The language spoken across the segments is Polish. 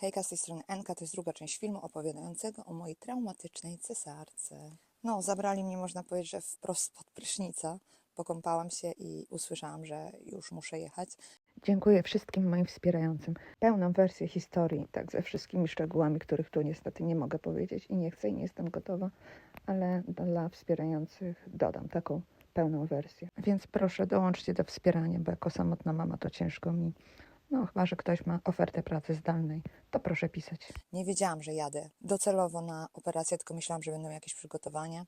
Hejka, z tej strony Enka, to jest druga część filmu opowiadającego o mojej traumatycznej cesarce. No, zabrali mnie, można powiedzieć, że wprost spod prysznica. Pokąpałam się i usłyszałam, że już muszę jechać. Dziękuję wszystkim moim wspierającym. Pełną wersję historii, tak ze wszystkimi szczegółami, których tu niestety nie mogę powiedzieć i nie chcę i nie jestem gotowa, ale dla wspierających dodam taką pełną wersję. Więc proszę dołączcie do wspierania, bo jako samotna mama to ciężko mi. No, chyba, że ktoś ma ofertę pracy zdalnej, to proszę pisać. Nie wiedziałam, że jadę docelowo na operację, tylko myślałam, że będą jakieś przygotowania.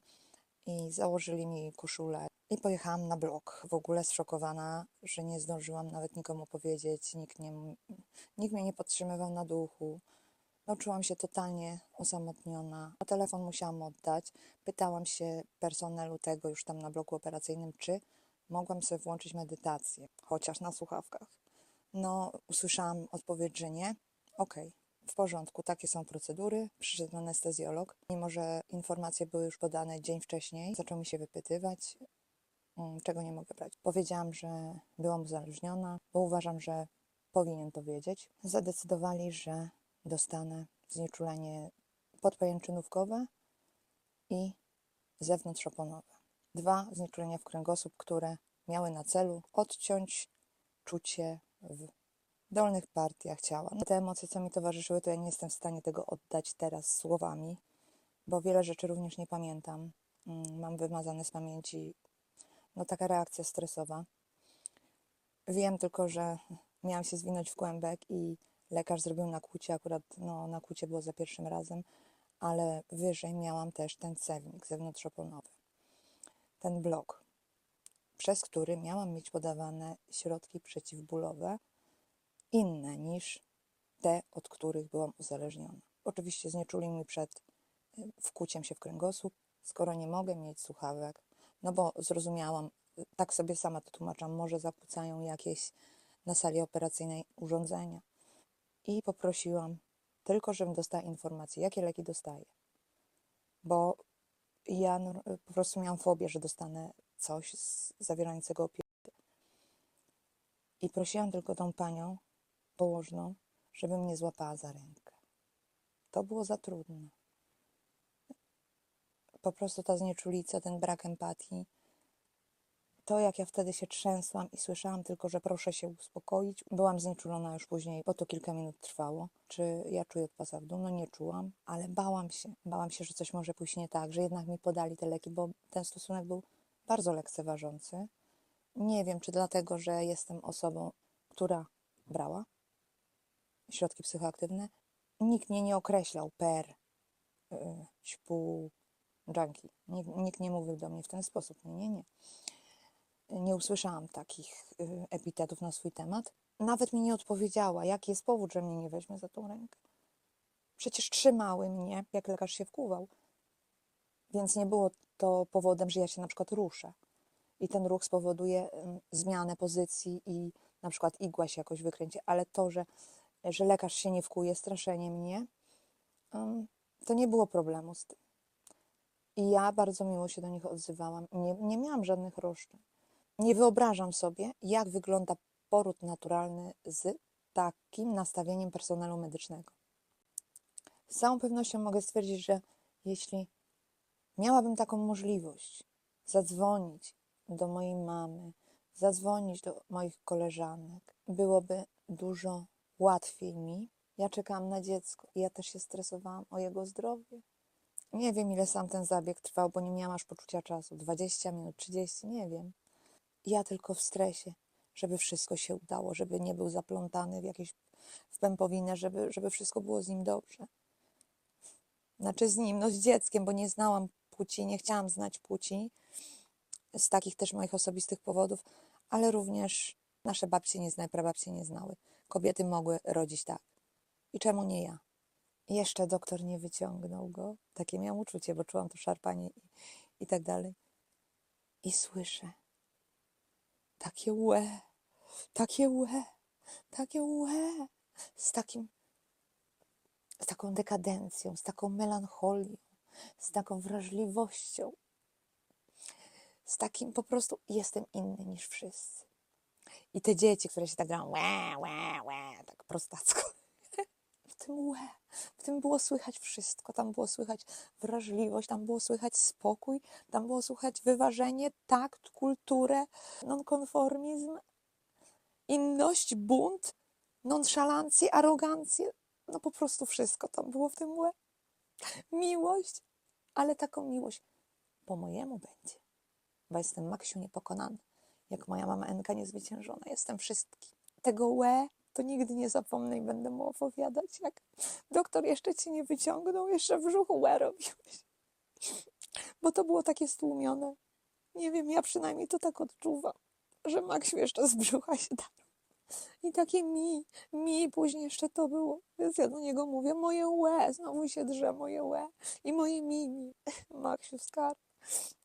I założyli mi koszulę i pojechałam na blok. W ogóle zszokowana, że nie zdążyłam nawet nikomu powiedzieć, nikt, nie, nikt mnie nie podtrzymywał na duchu. No, czułam się totalnie osamotniona. A telefon musiałam oddać. Pytałam się personelu tego już tam na bloku operacyjnym, czy mogłam sobie włączyć medytację, chociaż na słuchawkach. No, usłyszałam odpowiedź, że nie. Okej, w porządku, takie są procedury. Przyszedł anestezjolog. Mimo, że informacje były już podane dzień wcześniej, zaczął mi się wypytywać, mm, czego nie mogę brać. Powiedziałam, że byłam uzależniona, bo uważam, że powinien to wiedzieć. Zadecydowali, że dostanę znieczulenie podpajęczynówkowe i zewnątrzoponowe. Dwa znieczulenia w kręgosłup, które miały na celu odciąć czucie w dolnych partiach ciała. No, Te emocje, co mi towarzyszyły, to ja nie jestem w stanie tego oddać teraz słowami, bo wiele rzeczy również nie pamiętam. Mm, Mam wymazane z pamięci no, taka reakcja stresowa. Wiem tylko, że miałam się zwinąć w kłębek i lekarz zrobił nakłucie, akurat no, nakłucie było za pierwszym razem, ale wyżej miałam też ten cewnik zewnątrzoponowy, ten blok, przez który miałam mieć podawane środki przeciwbólowe, inne niż te, od których byłam uzależniona. Oczywiście znieczuli mi przed y, wkłuciem się w kręgosłup, skoro nie mogę mieć słuchawek, no bo zrozumiałam, y, tak sobie sama to tłumaczam, może zakłócają jakieś na sali operacyjnej urządzenia. I poprosiłam tylko, żebym dostała informację, jakie leki dostaję. Bo ja po prostu miałam fobię, że dostanę coś z zawierającego opioidy. I prosiłam tylko tą panią, położną, żeby mnie złapała za rękę. To było za trudne. Po prostu ta znieczulica, ten brak empatii, to jak ja wtedy się trzęsłam i słyszałam tylko, że proszę się uspokoić. Byłam znieczulona już później, bo to kilka minut trwało. Czy ja czuję od pasa w dół? No nie czułam, ale bałam się. Bałam się, że coś może pójść nie tak, że jednak mi podali te leki, bo ten stosunek był bardzo lekceważący. Nie wiem, czy dlatego, że jestem osobą, która brała środki psychoaktywne. Nikt mnie nie określał per, y, śpół, junkie. Nikt, nikt nie mówił do mnie w ten sposób. Nie, nie, nie. Nie usłyszałam takich y, epitetów na swój temat. Nawet mi nie odpowiedziała, jaki jest powód, że mnie nie weźmie za tą rękę. Przecież trzymały mnie, jak lekarz się wkuwał. Więc nie było to powodem, że ja się na przykład ruszę. I ten ruch spowoduje zmianę pozycji i na przykład igła się jakoś wykręci, ale to, że, że lekarz się nie wkuje, straszenie mnie, to nie było problemu z tym. I ja bardzo miło się do nich odzywałam. Nie, nie miałam żadnych roszczeń. Nie wyobrażam sobie, jak wygląda poród naturalny z takim nastawieniem personelu medycznego. Z całą pewnością mogę stwierdzić, że jeśli miałabym taką możliwość zadzwonić do mojej mamy, zadzwonić do moich koleżanek, byłoby dużo łatwiej mi. Ja czekałam na dziecko i ja też się stresowałam o jego zdrowie. Nie wiem, ile sam ten zabieg trwał, bo nie miałam aż poczucia czasu 20 minut, 30, nie wiem. Ja tylko w stresie, żeby wszystko się udało, żeby nie był zaplątany w jakieś w pępowinę, żeby, żeby wszystko było z nim dobrze. Znaczy z nim, no z dzieckiem, bo nie znałam płci, nie chciałam znać płci z takich też moich osobistych powodów, ale również nasze babcie nie znały, prababcie nie znały. Kobiety mogły rodzić tak. I czemu nie ja? Jeszcze doktor nie wyciągnął go. Takie miałam uczucie, bo czułam to szarpanie i, i tak dalej. I słyszę takie łe, takie łe, takie łe, z takim, z taką dekadencją, z taką melancholią, z taką wrażliwością, z takim po prostu jestem inny niż wszyscy. I te dzieci, które się tak grają, łe, łe, łe, tak prostacko. W tym łe. W tym było słychać wszystko. Tam było słychać wrażliwość, tam było słychać spokój, tam było słychać wyważenie, takt, kulturę, nonkonformizm, inność, bunt, nonszalancję, arogancję. No po prostu wszystko tam było w tym łe. Miłość, ale taką miłość po mojemu będzie. Bo jestem Maksiu niepokonany. Jak moja mama Enka niezwyciężona. Jestem wszystkim. Tego łe to nigdy nie zapomnę i będę mu opowiadać, jak doktor jeszcze ci nie wyciągnął, jeszcze w brzuchu łe robiłeś. Bo to było takie stłumione. Nie wiem, ja przynajmniej to tak odczuwam, że Maksiu jeszcze z brzucha się darł. I takie mi, mi później jeszcze to było. Więc ja do niego mówię, moje łe, znowu się drze moje łe. I moje mimi, Maksiu skarb.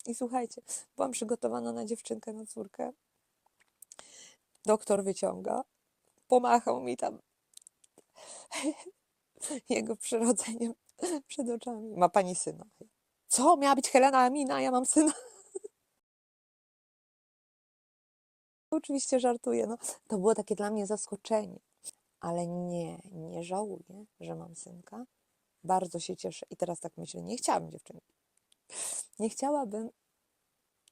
I słuchajcie, byłam przygotowana na dziewczynkę, na córkę. Doktor wyciąga, pomachał mi tam jego przyrodzeniem przed oczami. Ma pani syna. Co? Miała być Helena Amina, ja mam syna. Oczywiście żartuję. No, to było takie dla mnie zaskoczenie. Ale nie, nie żałuję, że mam synka. Bardzo się cieszę. I teraz tak myślę, nie chciałabym dziewczynki. Nie chciałabym,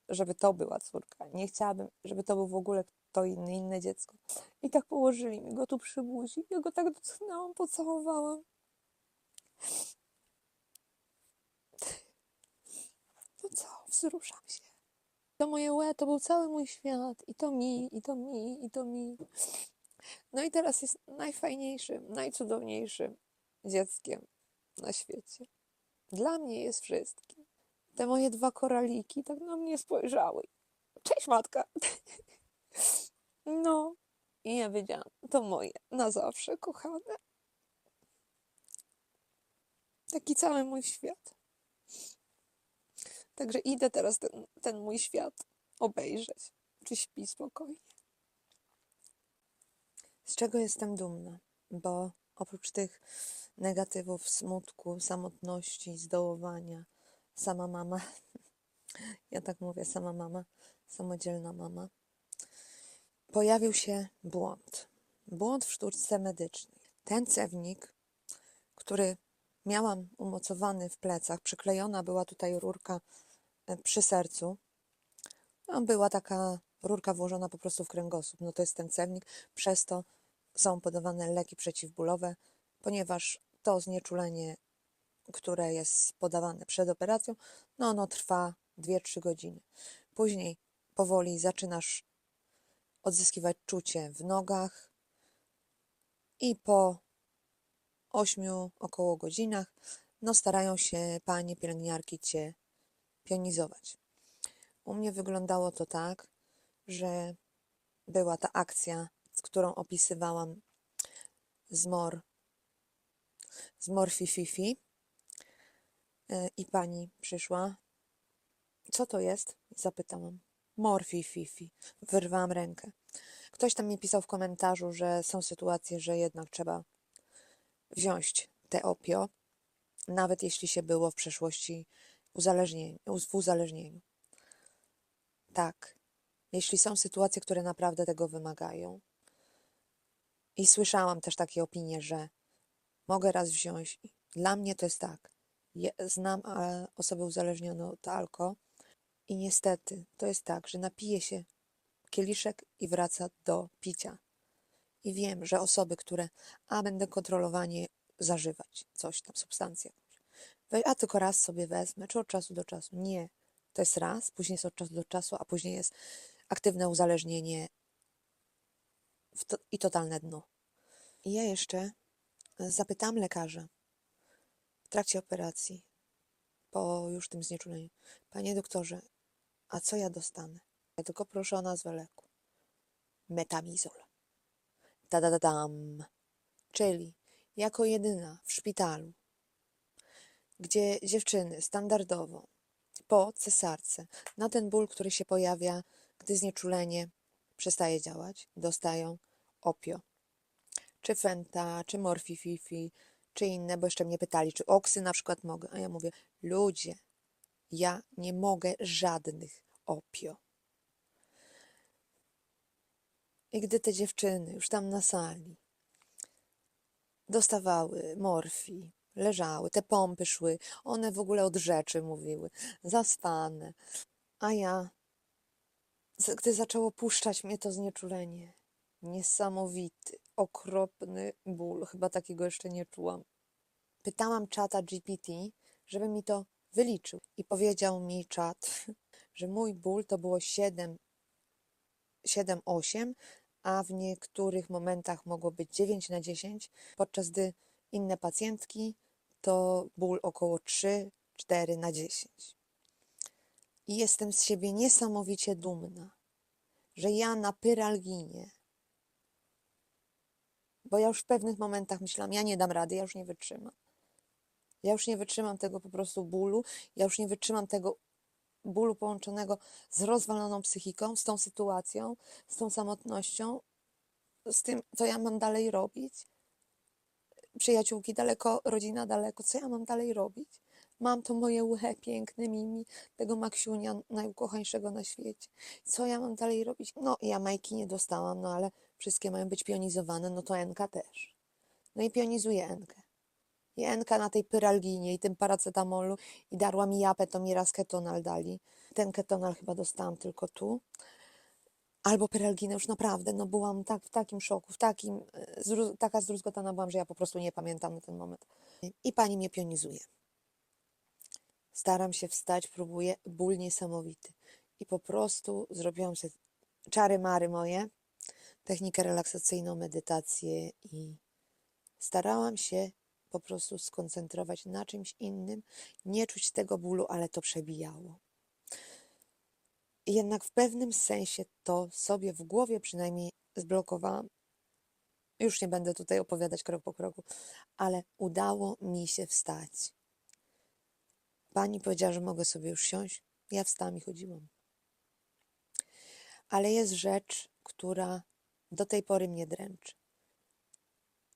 żeby to była córka. Nie chciałabym, żeby to był w ogóle kto inny, inne dziecko. I tak położyli mi go tu przy buzi. Ja go tak dotknęłam, pocałowałam. No co, wzruszam się. To moje łe, to był cały mój świat. I to mi, i to mi, i to mi. No i teraz jest najfajniejszym, najcudowniejszym dzieckiem na świecie. Dla mnie jest wszystkim. Te moje dwa koraliki tak na mnie spojrzały. Cześć matka. No, i ja wiedziałam, to moje na zawsze, kochane. Taki cały mój świat. Także idę teraz ten, ten mój świat obejrzeć. Czy śpi spokojnie. Z czego jestem dumna? Bo oprócz tych negatywów, smutku, samotności, zdołowania, sama mama, ja tak mówię, sama mama, samodzielna mama, pojawił się błąd. Błąd w sztuczce medycznej. Ten cewnik, który miałam umocowany w plecach, przyklejona była tutaj rurka przy sercu. No, była taka rurka włożona po prostu w kręgosłup. No to jest ten cewnik, przez to są podawane leki przeciwbólowe, ponieważ to znieczulenie, które jest podawane przed operacją, no ono trwa 2-3 godziny. Później powoli zaczynasz odzyskiwać czucie w nogach i po 8 około godzinach no starają się panie pielęgniarki cię pionizować. U mnie wyglądało to tak, że była ta akcja, z którą opisywałam z Mor, z Morfi Fifi E, i pani przyszła. Co to jest? Zapytałam. Morfi Fifi. Wyrwałam rękę. Ktoś tam mi pisał w komentarzu, że są sytuacje, że jednak trzeba wziąć te opio, nawet jeśli się było w przeszłości uzależnieniu, w uzależnieniu. Tak, jeśli są sytuacje, które naprawdę tego wymagają. I słyszałam też takie opinie, że mogę raz wziąć. Dla mnie to jest tak. Znam e, osobę uzależnioną od alko i niestety to jest tak, że napije się kieliszek i wraca do picia. I wiem, że osoby, które a będę kontrolowanie zażywać coś tam, substancję we- a tylko raz sobie wezmę, czy od czasu do czasu. Nie. To jest raz, później jest od czasu do czasu, a później jest aktywne uzależnienie to, i totalne dno. I ja jeszcze zapytałam lekarza w trakcie operacji, po już tym znieczuleniu, panie doktorze, a co ja dostanę? Ja tylko proszę o nazwę leku. Metamizol. Da, da, da, dam. Czyli jako jedyna w szpitalu, gdzie dziewczyny standardowo po cesarce na ten ból, który się pojawia, gdy znieczulenie przestaje działać, dostają opio. Czy fenta, czy morfififi, czy inne, bo jeszcze mnie pytali, czy oksy na przykład mogę. A ja mówię, ludzie, ja nie mogę żadnych opio. I gdy te dziewczyny już tam na sali dostawały morfii, leżały, te pompy szły, one w ogóle od rzeczy mówiły, zaspane. A ja, gdy zaczęło puszczać mnie to znieczulenie, niesamowity, okropny ból, chyba takiego jeszcze nie czułam. Pytałam czata GPT, żeby mi to wyliczył i powiedział mi czat, że mój ból to było 7, 7 8, a w niektórych momentach mogło być 9 na 10, podczas gdy inne pacjentki to ból około 3, 4 na 10. I jestem z siebie niesamowicie dumna, że ja na pyralginie, bo ja już w pewnych momentach myślałam, ja nie dam rady, ja już nie wytrzymam. Ja już nie wytrzymam tego po prostu bólu, ja już nie wytrzymam tego bólu połączonego z rozwaloną psychiką, z tą sytuacją, z tą samotnością, z tym, co ja mam dalej robić. Przyjaciółki daleko, rodzina daleko, co ja mam dalej robić? Mam to moje łe piękne mimi, tego Maksiunia najukochańszego na świecie. Co ja mam dalej robić? No, ja Majki nie dostałam, no ale wszystkie mają być pionizowane, no to Enka też. No i pionizuję Enkę. I Enka na tej pyralginie i tym paracetamolu i darła mi japę, to mi raz ketonal dali. Ten ketonal chyba dostałam tylko tu. Albo pyralginę już naprawdę, no byłam tak, w takim szoku, w takim, e, zru, taka zdruzgotana byłam, że ja po prostu nie pamiętam na ten moment. I pani mnie pionizuje. Staram się wstać, próbuję, ból niesamowity. I po prostu zrobiłam sobie czary mary moje, technikę relaksacyjną, medytację i starałam się po prostu skoncentrować na czymś innym, nie czuć tego bólu, ale to przebijało. Jednak w pewnym sensie to sobie w głowie przynajmniej zblokowałam. Już nie będę tutaj opowiadać krok po kroku, ale udało mi się wstać. Pani powiedziała, że mogę sobie już siąść. Ja wstałam i chodziłam. Ale jest rzecz, która do tej pory mnie dręczy.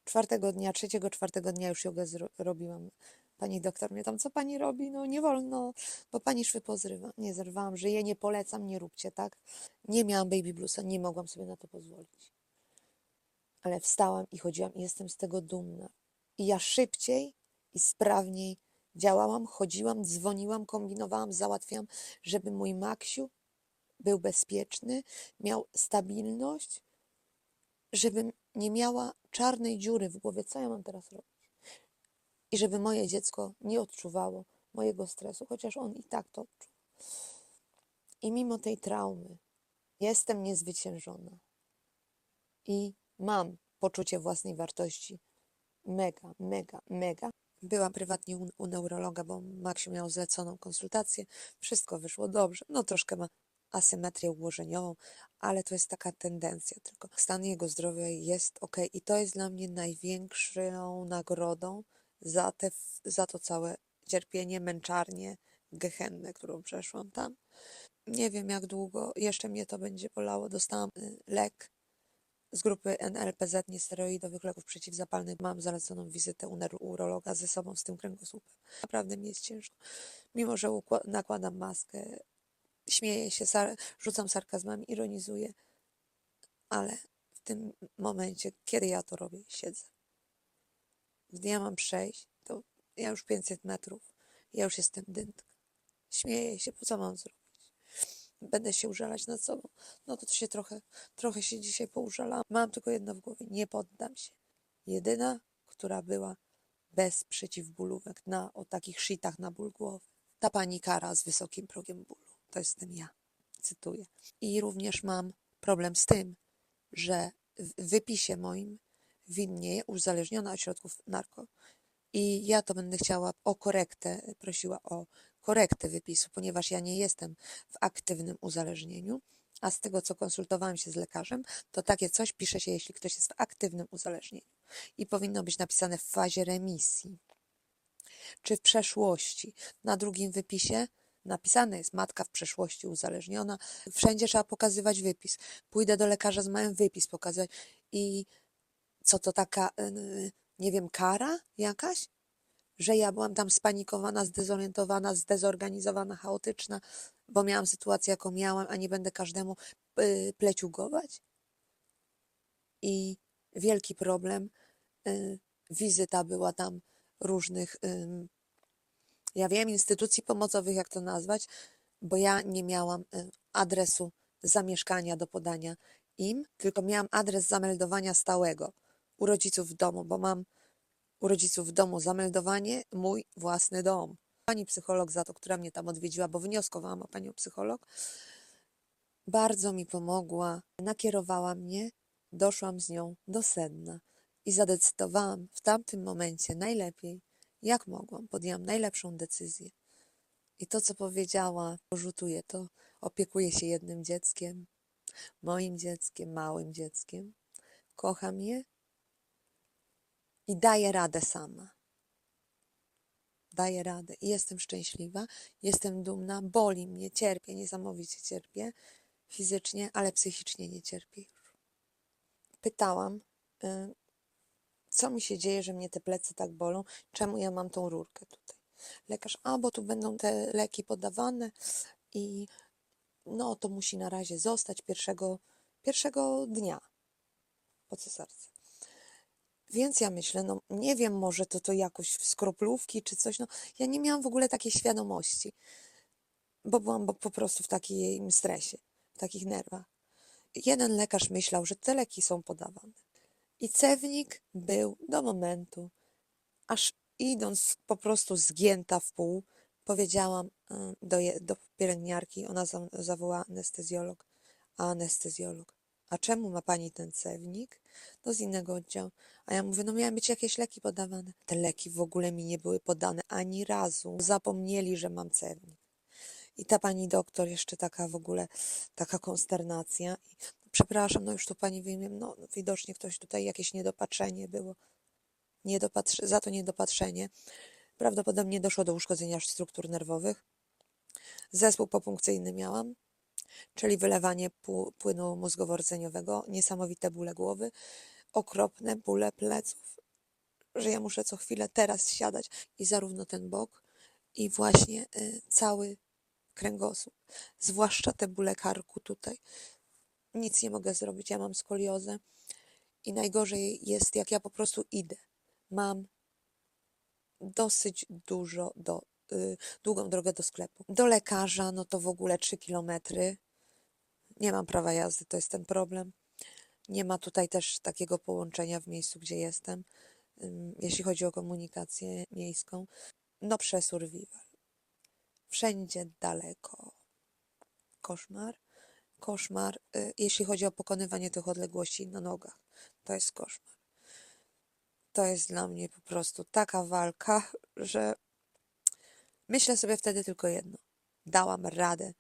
Czwartego dnia, trzeciego, czwartego dnia już jogę robiłam. Pani doktor mnie tam, co pani robi? No nie wolno, bo pani szwy pozrywa. Nie zerwałam, że je nie polecam, nie róbcie, tak? Nie miałam baby bluesa, nie mogłam sobie na to pozwolić. Ale wstałam i chodziłam i jestem z tego dumna. I ja szybciej i sprawniej działałam, chodziłam, dzwoniłam, kombinowałam, załatwiałam, żeby mój Maksiu był bezpieczny, miał stabilność, żebym nie miała czarnej dziury w głowie, co ja mam teraz robić. I żeby moje dziecko nie odczuwało mojego stresu, chociaż on i tak to odczuwa. I mimo tej traumy jestem niezwyciężona. I mam poczucie własnej wartości. Mega, mega, mega. Byłam prywatnie u, u neurologa, bo Maksiu miał zleconą konsultację. Wszystko wyszło dobrze. No troszkę ma asymetrię ułożeniową, ale to jest taka tendencja tylko. Stan jego zdrowia jest ok i to jest dla mnie największą nagrodą za, te, za to całe cierpienie, męczarnię, gehennę, którą przeszłam tam. Nie wiem jak długo jeszcze mnie to będzie bolało. Dostałam y, lek z grupy NLPZ, niesteroidowych leków przeciwzapalnych. Mam zaleconą wizytę u neurologa ze sobą z tym kręgosłupem. Naprawdę mi jest ciężko. Mimo, że nakładam maskę, śmieję się, sar- rzucam sarkazmami, ironizuję, ale w tym momencie, kiedy ja to robię, siedzę. Gdy ja mam przejść, to ja już 500 metrów, ja już jestem dyntka. Śmieję się, po co mam zrobić? Będę się użalać nad sobą. No to się trochę, trochę się dzisiaj poużalałam. Mam tylko jedno w głowie, nie poddam się. Jedyna, która była bez przeciwbólówek, na, o takich shitach na ból głowy. Ta pani Kara z wysokim progiem bólu. To jestem ja. Cytuję. I również mam problem z tym, że w wypisie moim widnieje uzależniona od środków narko. I ja to będę chciała o korektę, prosiła o korektę wypisu, ponieważ ja nie jestem w aktywnym uzależnieniu, a z tego, co konsultowałam się z lekarzem, to takie coś pisze się, jeśli ktoś jest w aktywnym uzależnieniu. I powinno być napisane w fazie remisji, czy w przeszłości. Na drugim wypisie napisane jest matka w przeszłości uzależniona. Wszędzie trzeba pokazywać wypis. Pójdę do lekarza z małym wypis pokazać i co to taka, yy, nie wiem, kara jakaś? Że ja byłam tam spanikowana, zdezorientowana, zdezorganizowana, chaotyczna, bo miałam sytuację, jaką miałam, a nie będę każdemu yy, pleciugować? I wielki problem, wizyta była tam różnych, ja wiem, instytucji pomocowych, jak to nazwać, bo ja nie miałam y, adresu zamieszkania do podania im, tylko miałam adres zameldowania stałego u rodziców w domu, bo mam u rodziców w domu zameldowanie, mój własny dom. Pani psycholog za to, która mnie tam odwiedziła, bo wnioskowałam o panią psycholog, bardzo mi pomogła, nakierowała mnie, doszłam z nią do sedna i zadecydowałam w tamtym momencie najlepiej, jak mogłam. Podjęłam najlepszą decyzję. I to, co powiedziała, porzutuję to, opiekuję się jednym dzieckiem, moim dzieckiem, małym dzieckiem, kocham je i daję radę sama. Daję radę i jestem szczęśliwa, jestem dumna, boli mnie, cierpię, niesamowicie cierpię fizycznie, ale psychicznie nie cierpię już. Pytałam, y, co mi się dzieje, że mnie te plecy tak bolą, czemu ja mam tą rurkę tutaj. Lekarz, a bo tu będą te leki podawane i no to musi na razie zostać pierwszego, pierwszego dnia po cesarce. Więc ja myślę, no nie wiem, może to to jakoś w skroplówki czy coś, no ja nie miałam w ogóle takiej świadomości, bo byłam po prostu w takim stresie, w takich nerwach. Jeden lekarz myślał, że te leki są podawane. I cewnik był do momentu, aż idąc po prostu zgięta w pół, powiedziałam y, do, do pielęgniarki, ona za, zawołała anestezjolog, a anestezjolog, a czemu ma pani ten cewnik? No z innego oddziału. A ja mówię, no miały być jakieś leki podawane. Te leki w ogóle mi nie były podane ani razu. Zapomnieli, że mam cewnik. I ta pani doktor jeszcze taka w ogóle, taka konsternacja. I, przepraszam, no już tu pani wyjmiem, no widocznie ktoś tutaj jakieś niedopatrzenie było. Niedopatrz- za to niedopatrzenie prawdopodobnie doszło do uszkodzenia struktur nerwowych. Zespół popunkcyjny miałam, czyli wylewanie płynu mózgowo-rdzeniowego, niesamowite bóle głowy, okropne bóle pleców, że ja muszę co chwilę teraz siadać i zarówno ten bok i właśnie y, cały kręgosłup, zwłaszcza te bóle karku tutaj. Nic nie mogę zrobić, ja mam skoliozę i najgorzej jest, jak ja po prostu idę. Mam dosyć dużo, do, długą drogę do sklepu. Do lekarza, no to w ogóle 3 kilometry. Nie mam prawa jazdy, to jest ten problem. Nie ma tutaj też takiego połączenia w miejscu, gdzie jestem, jeśli chodzi o komunikację miejską. No przesurvival. Wszędzie daleko. Koszmar. Koszmar, y, jeśli chodzi o pokonywanie tych odległości na nogach. To jest koszmar. To jest dla mnie po prostu taka walka, że myślę sobie wtedy tylko jedno. Dałam radę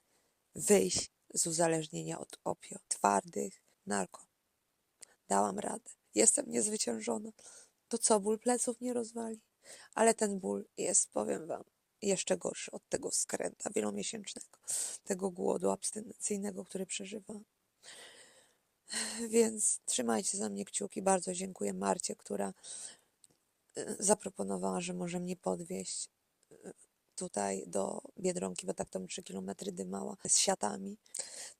wyjść z uzależnienia od opio, twardych narko. Dałam radę. Jestem niezwyciężona. To co, ból pleców nie rozwali? Ale ten ból jest, powiem wam, jeszcze gorszy od tego skręta wielomiesięcznego, tego głodu abstynencyjnego, który przeżywam. Więc trzymajcie za mnie kciuki. Bardzo dziękuję Marcie, która y, zaproponowała, że może mnie podwieźć y, tutaj do Biedronki, bo tak to 3 km dymała z siatami.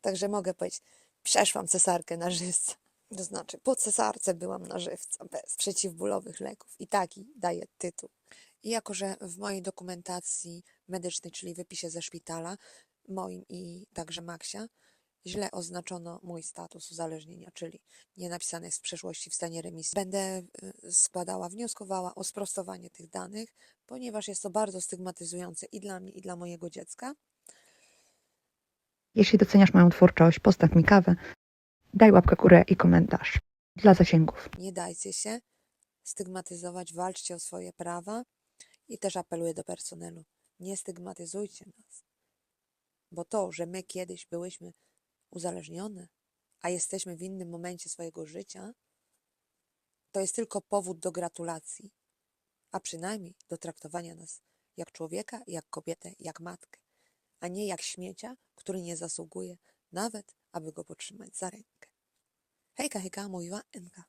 Także mogę powiedzieć, przeszłam cesarkę na żywca. To znaczy, po cesarce byłam na żywca, bez przeciwbólowych leków. I taki daje tytuł. I jako, że w mojej dokumentacji medycznej, czyli wypisie ze szpitala, moim i także Maksia, źle oznaczono mój status uzależnienia, czyli nie napisane jest w przeszłości w stanie remisji. Będę y, składała, wnioskowała o sprostowanie tych danych, ponieważ jest to bardzo stygmatyzujące i dla mnie, i dla mojego dziecka. Jeśli doceniasz moją twórczość, postaw mi kawę, daj łapkę górę i komentarz. Dla zasięgów. Nie dajcie się stygmatyzować, walczcie o swoje prawa i też apeluję do personelu. Nie stygmatyzujcie nas, bo to, że my kiedyś byłyśmy uzależnione, a jesteśmy w innym momencie swojego życia, to jest tylko powód do gratulacji, a przynajmniej do traktowania nas jak człowieka, jak kobietę, jak matkę, a nie jak śmiecia, który nie zasługuje nawet, aby go potrzymać za rękę. Hejka, hejka, mówiła Enka.